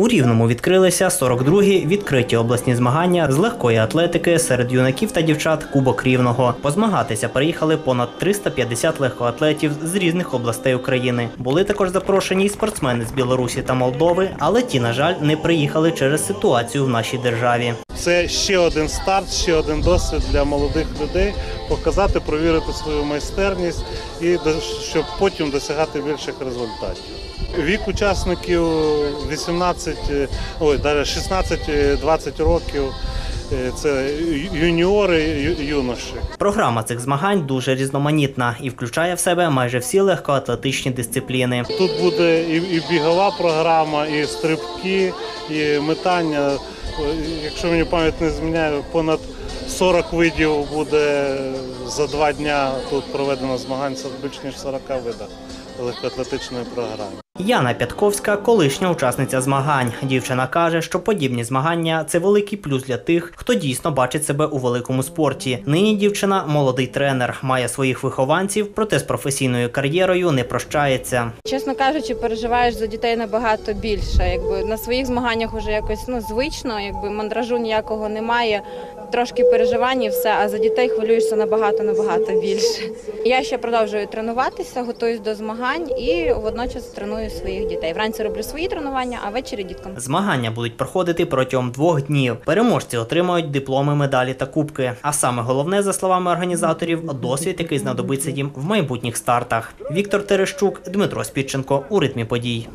У Рівному відкрилися 42-гі відкриті обласні змагання з легкої атлетики серед юнаків та дівчат Кубок Рівного. Позмагатися приїхали понад 350 легкоатлетів з різних областей України. Були також запрошені й спортсмени з Білорусі та Молдови, але ті, на жаль, не приїхали через ситуацію в нашій державі. Це ще один старт, ще один досвід для молодих людей показати, провірити свою майстерність і щоб потім досягати більших результатів. Вік учасників 18, е, ой, 16-20 років. Е, Це юніори, юноші. Програма цих змагань дуже різноманітна і включає в себе майже всі легкоатлетичні дисципліни. Тут буде і, і бігова програма, і стрибки, і метання. Якщо мені пам'ять не зміняє, понад 40 видів буде за два дня тут проведено змагань більш ніж 40 видах легкоатлетичної програми. Яна Пятковська, колишня учасниця змагань. Дівчина каже, що подібні змагання це великий плюс для тих, хто дійсно бачить себе у великому спорті. Нині дівчина молодий тренер, має своїх вихованців, проте з професійною кар'єрою не прощається. Чесно кажучи, переживаєш за дітей набагато більше. Якби на своїх змаганнях вже якось ну звично, якби мандражу ніякого немає. Трошки переживань і все, а за дітей хвилюєшся набагато набагато більше. Я ще продовжую тренуватися, готуюсь до змагань і водночас треную своїх дітей. Вранці роблю свої тренування, а ввечері діткам. Змагання будуть проходити протягом двох днів. Переможці отримають дипломи, медалі та кубки. А саме головне, за словами організаторів, досвід, який знадобиться їм в майбутніх стартах. Віктор Терещук, Дмитро Спідченко у ритмі подій.